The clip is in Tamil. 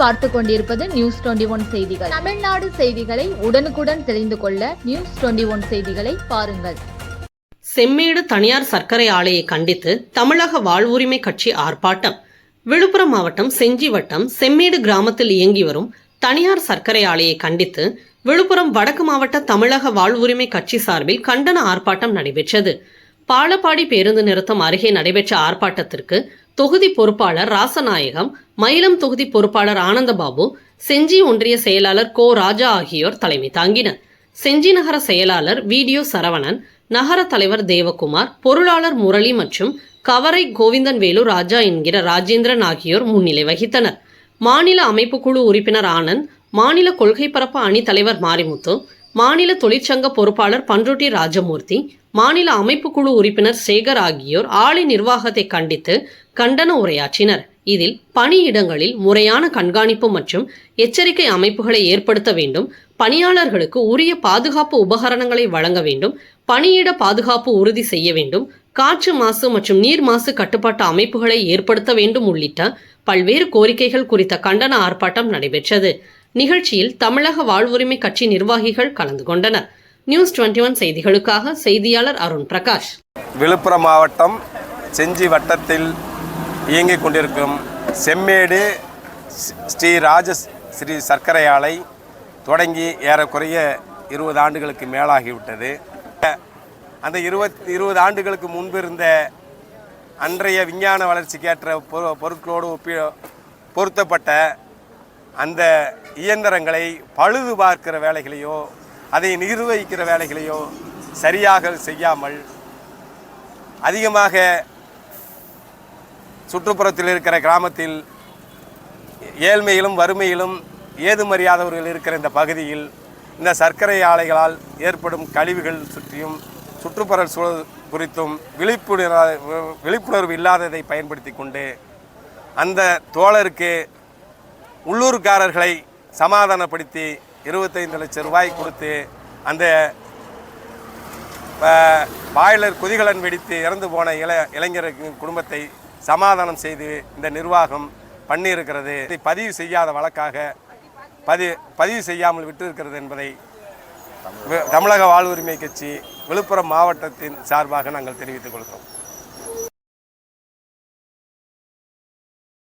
பார்த்து கொண்டிருப்பது நியூஸ் டுவெண்டி ஒன் செய்திகள். தமிழ்நாடு செய்திகளை உடனுக்குடன் தெரிந்து கொள்ள நியூஸ் டுவெண்டி ஒன் செய்திகளை பாருங்கள். செம்மேடு தனியார் சர்க்கரை ஆலையை கண்டித்து தமிழக வாழ்வுரிமை கட்சி ஆர்ப்பாட்டம். விழுப்புரம் மாவட்டம் செஞ்சி வட்டம் செம்மேடு கிராமத்தில் இயங்கி வரும் தனியார் சர்க்கரை ஆலையை கண்டித்து விழுப்புரம் வடக்கு மாவட்ட தமிழக வாழ்வுரிமை கட்சி சார்பில் கண்டன ஆர்ப்பாட்டம் நடைபெற்றது. பாலப்பாடி பேருந்து நிறுத்தம் அருகே நடைபெற்ற ஆர்ப்பாட்டத்திற்கு தொகுதி பொறுப்பாளர் ராசநாயகம் மயிலம் தொகுதி பொறுப்பாளர் ஆனந்தபாபு செஞ்சி ஒன்றிய செயலாளர் கோ ராஜா ஆகியோர் தலைமை தாங்கினர். செஞ்சி நகர செயலாளர் வீடியோ சரவணன் நகர தலைவர் தேவகுமார் பொருளாளர் முரளி மற்றும் கவரை கோவிந்தன் வேலு ராஜா என்கிற ராஜேந்திரன் ஆகியோர் முன்னிலை வகித்தனர். மாநில அமைப்பு குழு உறுப்பினர் ஆனந்த் மாநில கொள்கை பரப்பு அணி தலைவர் மாரிமுத்து மாநில தொழிற்சங்க பொறுப்பாளர் பன்ருட்டி ராஜமூர்த்தி மாநில அமைப்பு குழு உறுப்பினர் சேகர் ஆகியோர் ஆலை நிர்வாகத்தை கண்டித்து கண்டன உரையாற்றினர். இதில் பணியிடங்களில் முறையான கண்காணிப்பு மற்றும் எச்சரிக்கை அமைப்புகளை ஏற்படுத்த வேண்டும் பணியாளர்களுக்கு உரிய பாதுகாப்பு உபகரணங்களை வழங்க வேண்டும் பணியிட பாதுகாப்பு உறுதி செய்ய வேண்டும் காற்று மாசு மற்றும் நீர் மாசு கட்டுப்பாட்டு அமைப்புகளை ஏற்படுத்த வேண்டும் உள்ளிட்ட பல்வேறு கோரிக்கைகள் குறித்த கண்டன ஆர்ப்பாட்டம் நடைபெற்றது. நிகழ்ச்சியில் தமிழக வாழ்வுரிமை கட்சி நிர்வாகிகள் கலந்து கொண்டனர். நியூஸ் 21 ஒன் செய்திகளுக்காக செய்தியாளர் அருண் பிரகாஷ். விழுப்புரம் மாவட்டம் செஞ்சி வட்டத்தில் இயங்கிக் கொண்டிருக்கும் செம்மேடு ஸ்ரீ ராஜ ஸ்ரீ சர்க்கரை ஆலை தொடங்கி ஏறக்குறைய இருபது ஆண்டுகளுக்கு மேலாகிவிட்டது. அந்த இருபத் இருபது ஆண்டுகளுக்கு முன்பு இருந்த அன்றைய விஞ்ஞான வளர்ச்சிக்கேற்ற பொரு பொருட்களோடு ஒப்பி பொருத்தப்பட்ட அந்த இயந்திரங்களை பழுது பார்க்கிற வேலைகளையோ அதை நிர்வகிக்கிற வேலைகளையோ சரியாக செய்யாமல் அதிகமாக சுற்றுப்புறத்தில் இருக்கிற கிராமத்தில் ஏழ்மையிலும் வறுமையிலும் ஏதுமறியாதவர்கள் இருக்கிற இந்த பகுதியில் இந்த சர்க்கரை ஆலைகளால் ஏற்படும் கழிவுகள் சுற்றியும் சுற்றுப்புற சூழல் குறித்தும் விழிப்புணர்வு விழிப்புணர்வு இல்லாததை பயன்படுத்தி கொண்டு அந்த தோழருக்கு உள்ளூர்காரர்களை சமாதானப்படுத்தி இருபத்தைந்து லட்சம் ரூபாய் கொடுத்து அந்த பாய்லர் குதிகலன் வெடித்து இறந்து போன இள இளைஞருக்கு குடும்பத்தை சமாதானம் செய்து இந்த நிர்வாகம் பண்ணியிருக்கிறது. இதை பதிவு செய்யாத வழக்காக பதி பதிவு செய்யாமல் விட்டிருக்கிறது என்பதை தமிழக வாழ்வுரிமை கட்சி விழுப்புரம் மாவட்டத்தின் சார்பாக நாங்கள் தெரிவித்துக் கொள்கிறோம்.